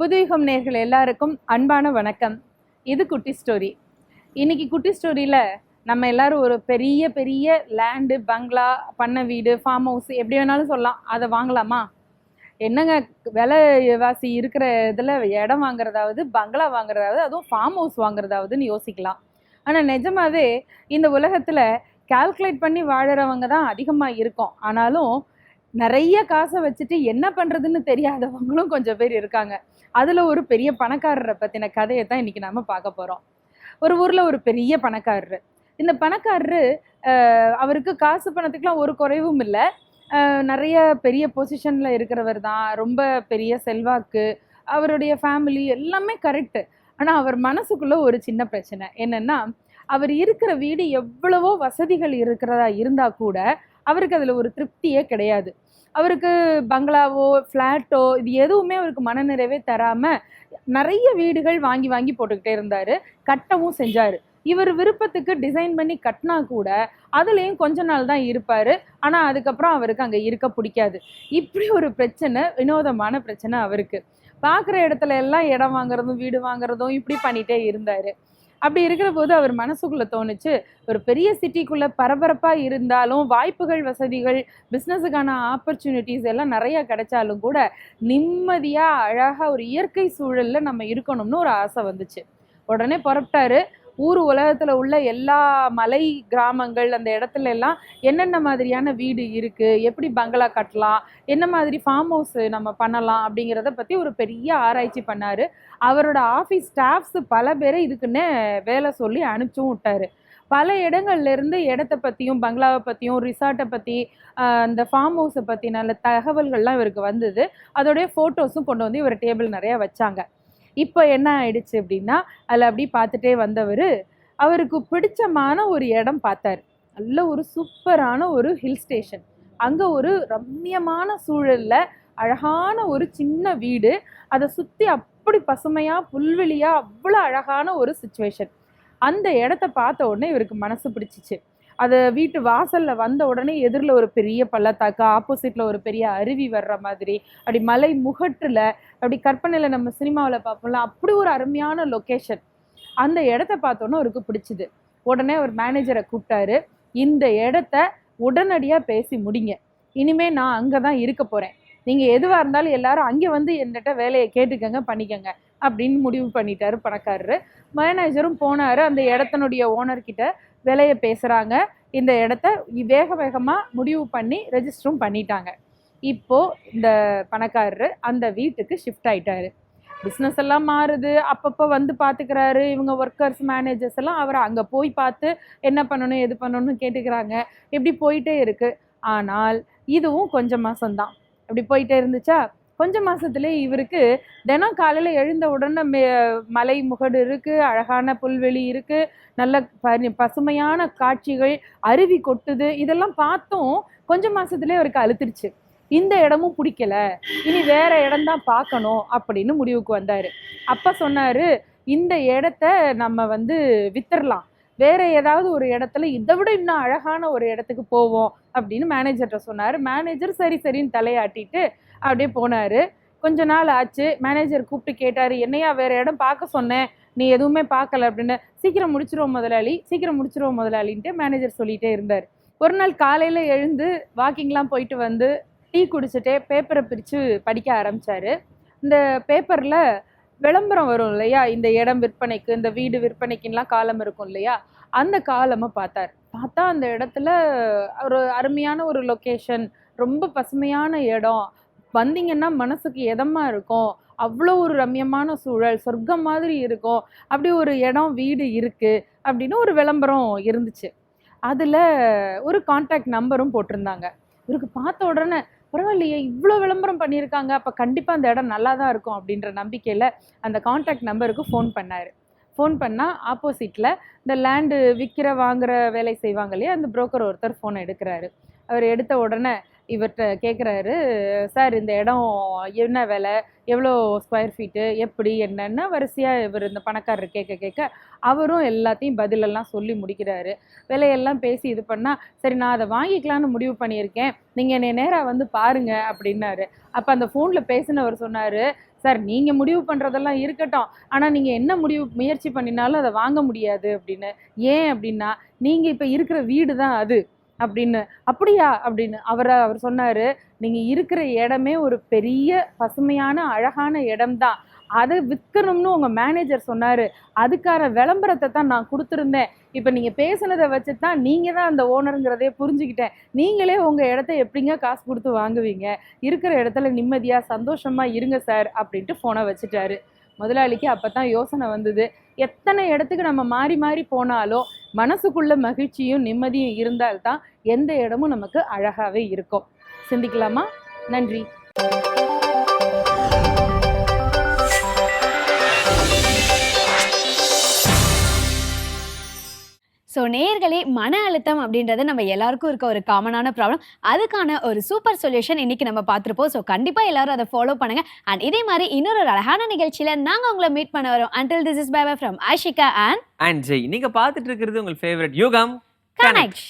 புதுயுகம் நேர்கள் எல்லாருக்கும் அன்பான வணக்கம். இது குட்டி ஸ்டோரி. இன்னைக்கு குட்டி ஸ்டோரியில் நம்ம எல்லாரும் ஒரு பெரிய பெரிய லேண்டு பங்களா பண்ணை வீடு ஃபார்ம் ஹவுஸ் எப்படி வேணாலும் சொல்லலாம். அதை வாங்கலாமா? என்னங்க விலைவாசி இருக்கிற இதில் இடம் வாங்குறதாவது பங்களா வாங்குறதாவது அதுவும் ஃபார்ம் ஹவுஸ் வாங்குறதாவதுன்னு யோசிக்கலாம். ஆனால் நிஜமாவே இந்த உலகத்தில் கால்குலேட் பண்ணி வாழறவங்க தான் அதிகமாக இருக்கும். ஆனாலும் நிறைய காசை வச்சுட்டு என்ன பண்ணுறதுன்னு தெரியாதவங்களும் கொஞ்சம் பேர் இருக்காங்க. அதில் ஒரு பெரிய பணக்காரரை பற்றின கதையை தான் இன்றைக்கி நம்ம பார்க்க போகிறோம் ஒரு ஊரில் ஒரு பெரிய பணக்காரர். இந்த பணக்காரரு அவருக்கு காசு பணத்துக்குலாம் ஒரு குறைவும் இல்லை. நிறைய பெரிய பொசிஷனில் இருக்கிறவர் தான். ரொம்ப பெரிய செல்வாக்கு அவருடைய ஃபேமிலி எல்லாமே கரெக்டு ஆனால் அவர் மனசுக்குள்ளே ஒரு சின்ன பிரச்சனை. என்னென்னா அவர் இருக்கிற வீடு எவ்வளவோ வசதிகள் இருக்கிறதா இருந்தால் கூட அவருக்கு அதில் ஒரு திருப்தியே கிடையாது. அவருக்கு பங்களாவோ ஃப்ளாட்டோ இது எதுவுமே அவருக்கு மனநிறைவே தராமல் நிறைய வீடுகள் வாங்கி வாங்கி போட்டுக்கிட்டே இருந்தார். கட்டவும் செஞ்சார். இவர் விருப்பத்துக்கு டிசைன் பண்ணி கட்டினா கூட அதுலேயும் கொஞ்ச நாள் தான் இருப்பார். ஆனால் அதுக்கப்புறம் அவருக்கு அங்கே இருக்க பிடிக்காது. இப்படி ஒரு பிரச்சனை வினோதமான பிரச்சனை அவருக்கு. பார்க்குற இடத்துல எல்லாம் இடம் வாங்குறதும் வீடு வாங்குறதும் இப்படி பண்ணிகிட்டே இருந்தார். அப்படி இருக்கிற போது அவர் மனசுக்குள்ளே தோணுச்சு ஒரு பெரிய சிட்டிக்குள்ளே பரபரப்பாக இருந்தாலும் வாய்ப்புகள் வசதிகள் பிஸ்னஸுக்கான ஆப்பர்ச்சுனிட்டிஸ் எல்லாம் நிறையா கிடைச்சாலும் கூட நிம்மதியாக அழகாக ஒரு இயற்கை சூழலில் நம்ம இருக்கணும்னு ஒரு ஆசை வந்துச்சு. உடனே புறப்பட்டாரு. ஊர் உலகத்தில் உள்ள எல்லா மலை கிராமங்கள் அந்த இடத்துல எல்லாம் என்னென்ன மாதிரியான வீடு இருக்குது எப்படி பங்களா கட்டலாம்? என்ன மாதிரி ஃபார்ம் ஹவுஸ் நம்ம பண்ணலாம்? அப்படிங்கிறத பற்றி ஒரு பெரிய ஆராய்ச்சி பண்ணார். அவரோட ஆஃபீஸ் ஸ்டாஃப்ஸ் பல பேரை இதுக்குன்னே வேலை சொல்லி அனுப்பிச்சும் விட்டார். பல இடங்கள்லேருந்து இடத்த பற்றியும் பங்களாவை பற்றியும் ரிசார்ட்டை பற்றி அந்த ஃபார்ம் ஹவுஸை பற்றி நல்ல தகவல்கள்லாம் இவருக்கு வந்தது. அதோடைய ஃபோட்டோஸும் கொண்டு வந்து இவர் டேபிள் நிறையா வச்சாங்க. இப்போ என்ன ஆயிடுச்சு அப்படின்னா அதில் அப்படி பார்த்துட்டே வந்தவர் அவருக்கு பிடிச்சமான ஒரு இடம் பார்த்தாரு. நல்ல ஒரு சூப்பரான ஒரு ஹில் ஸ்டேஷன் அங்கே ஒரு ரம்மியமான சூழலில் அழகான ஒரு சின்ன வீடு. அதை சுற்றி அப்படி பசுமையாக புல்வெளியாக அவ்வளோ அழகான ஒரு சுச்சுவேஷன் அந்த இடத்த பார்த்த உடனே இவருக்கு மனசு பிடிச்சிச்சு. அது வீட்டு வாசலில் வந்த உடனே எதிரில் ஒரு பெரிய பள்ளத்தாக்கு ஆப்போசிட்டில் ஒரு பெரிய அருவி வர்ற மாதிரி. அப்படி மலை முகட்டில் அப்படி கற்பனையில் நம்ம சினிமாவில் பார்ப்போம்ல அப்படி ஒரு அருமையான லொக்கேஷன் அந்த இடத்த பார்த்தோன்னே அவருக்கு பிடிச்சிது. உடனே ஒரு மேனேஜரை கூப்பிட்டாரு. இந்த இடத்த உடனடியாக பேசி முடிங்க. இனிமே நான் அங்கே தான் இருக்க போகிறேன் நீங்கள் எதுவாக இருந்தாலும் எல்லாரும் அங்கே வந்து என்கிட்ட வேலையை கேட்டுக்கங்க பண்ணிக்கங்க அப்படின்னு முடிவு பண்ணிட்டாரு பணக்காரரு. மேனேஜரும் போனார். அந்த இடத்தினுடைய ஓனர்கிட்ட விலையை பேசுகிறாங்க இந்த இடத்த வேக வேகமாக முடிவு பண்ணி ரெஜிஸ்டரும் பண்ணிட்டாங்க. இப்போ இந்த பணக்காரர் அந்த வீட்டுக்கு ஷிஃப்ட் ஆயிட்டாரு. பிஸ்னஸ் எல்லாம் மாறுது. அப்பப்போ வந்து பார்த்துக்கிறாரு இவங்க ஒர்க்கர்ஸ் மேனேஜர்ஸ் எல்லாம் அவரை அங்கே போய் பார்த்து என்ன பண்ணணும் எது பண்ணணும்னு கேட்டுக்கிறாங்க. இப்படி போயிட்டே இருக்குது ஆனால் இதுவும் கொஞ்சம் மாதம்தான் அப்படி போயிட்டே இருந்துச்சா? கொஞ்ச மாசத்துலேயே இவருக்கு தினம் காலையில் எழுந்த உடனே மே- மலை முகடு இருக்கு அழகான புல்வெளி இருக்கு நல்ல பசுமையான காட்சிகள் அருவி கொட்டுது. இதெல்லாம் பார்த்தும் கொஞ்ச மாசத்துலேயே அவருக்கு அழுத்துருச்சு. இந்த இடமும் பிடிக்கல. இனி வேற இடம்தான் பார்க்கணும் அப்படின்னு முடிவுக்கு வந்தாரு. அப்ப சொன்னாரு இந்த இடத்த நம்ம வந்து வித்துறலாம் வேற ஏதாவது ஒரு இடத்துல இதை விட இன்னும் அழகான ஒரு இடத்துக்கு போவோம் அப்படின்னு மேனேஜர்கிட்ட சொன்னார். மேனேஜர் சரி சரின்னு தலையாட்டிட்டு அப்படியே போனார். கொஞ்ச நாள் ஆச்சு. மேனேஜர் கூப்பிட்டு கேட்டார் என்னையா வேற இடம் பார்க்க சொன்னேன் நீ எதுவுமே பார்க்கல? அப்படின்னு. சீக்கிரம் முடிச்சிருவோம் முதலாளி. சீக்கிரம் முடிச்சிருவோம் முதலாளின்ட்டு மேனேஜர் சொல்லிகிட்டே இருந்தார். ஒரு நாள் காலையில் எழுந்து வாக்கிங்லாம் போயிட்டு வந்து டீ குடிச்சிட்டே பேப்பரை பிரித்து படிக்க ஆரம்பித்தார் இந்த பேப்பரில் விளம்பரம் வரும் இல்லையா? இந்த இடம் விற்பனைக்கு இந்த வீடு விற்பனைக்குலாம் காலம் இருக்கும் இல்லையா? அந்த காலமாக பார்த்தார். பார்த்தா அந்த இடத்துல ஒரு அருமையான ஒரு லொக்கேஷன் ரொம்ப பசுமையான இடம். வந்தீங்கன்னா மனசுக்கு இதமாக இருக்கும். அவ்வளோ ஒரு ரம்யமான சூழல் சொர்க்கம் மாதிரி இருக்கும். அப்படி ஒரு இடம் வீடு இருக்குது அப்படின்னு ஒரு விளம்பரம் இருந்துச்சு. அதில் ஒரு காண்டாக்ட் நம்பரும் போட்டிருந்தாங்க. இவருக்கு பார்த்த உடனே பரவாயில்லையே இவ்வளோ விளம்பரம் பண்ணியிருக்காங்க அப்போ கண்டிப்பாக அந்த இடம் நல்லா தான் இருக்கும் அப்படின்ற நம்பிக்கையில் அந்த காண்டாக்ட் நம்பருக்கு ஃபோன் பண்ணார். ஃபோன் பண்ணால் ஆப்போசிட்டில் இந்த லேண்டு விற்கிற வாங்குற வேலை செய்வாங்க இல்லையா அந்த புரோக்கர் ஒருத்தர் ஃபோனை எடுக்கிறாரு. அவர் எடுத்த உடனே இவர்கிட்ட கேட்குறாரு சார் இந்த இடம் என்ன விலை? எவ்வளோ ஸ்கொயர் ஃபீட்டு எப்படி? என்னென்ன வரிசையாக இவர் இந்த பணக்காரர் கேட்க கேட்க அவரும் எல்லாத்தையும் பதிலெல்லாம் சொல்லி முடிக்கிறாரு. விலையெல்லாம் பேசி இது பண்ணால் சரி நான் அதை வாங்கிக்கலான்னு முடிவு பண்ணியிருக்கேன். நீங்கள் என்னை நேராக வந்து பாருங்கள் அப்படின்னாரு. அப்போ அந்த ஃபோனில் பேசினவர் சொன்னார் சார் நீங்கள் முடிவு பண்ணுறதெல்லாம் இருக்கட்டும். ஆனால் நீங்கள் என்ன முடிவு முயற்சி பண்ணினாலும் அதை வாங்க முடியாது அப்படின்னு. ஏன் அப்படின்னா நீங்கள் இப்போ இருக்கிற வீடு தான் அது. அப்படின்னு. அப்படியா? அப்படின்னு. அவரை அவர் சொன்னார் நீங்கள் இருக்கிற இடமே ஒரு பெரிய பசுமையான அழகான இடம்தான். அதை விற்கணும்னு உங்கள் மேனேஜர் சொன்னார். அதுக்கான விளம்பரத்தை தான் நான் கொடுத்துருந்தேன். இப்போ நீங்கள் பேசுனதை வச்சு தான் நீங்கள் தான் அந்த ஓனருங்கிறதே புரிஞ்சுக்கிட்டேன். நீங்களே உங்கள் இடத்த எப்படிங்க காசு கொடுத்து வாங்குவீங்க? இருக்கிற இடத்துல நிம்மதியாக சந்தோஷமாக இருங்க சார் அப்படின்ட்டு ஃபோனை வச்சுட்டாரு. முதலாளிக்கு அப்போ தான் யோசனை வந்தது. எத்தனை இடத்துக்கு நம்ம மாறி மாறி போனாலும் மனசுக்குள்ள மகிழ்ச்சியும் நிம்மதியும் இருந்தால்தான் எந்த இடமும் நமக்கு அழகாவே இருக்கும். சிந்திக்கலாமா? நன்றி. ஸோ நேர்களே மன அழுத்தம் அப்படின்றது நம்ம எல்லாருக்கும் இருக்க ஒரு காமனான ப்ராப்ளம் அதுக்கான ஒரு சூப்பர் சொல்யூஷன் இன்னைக்கு நம்ம பார்த்துருப்போம். ஸோ கண்டிப்பாக எல்லாரும் அதை ஃபாலோ பண்ணுங்க. அண்ட் இதே மாதிரி இன்னொரு ஒரு அழகான நிகழ்ச்சியில் நாங்கள் உங்களை மீட் பண்ண வரோம். Until this is bye from Ashika and and Jay நீங்க பார்த்துட்டு இருக்கிறது உங்கள் ஃபேவரட் யுகம் கனெக்ட்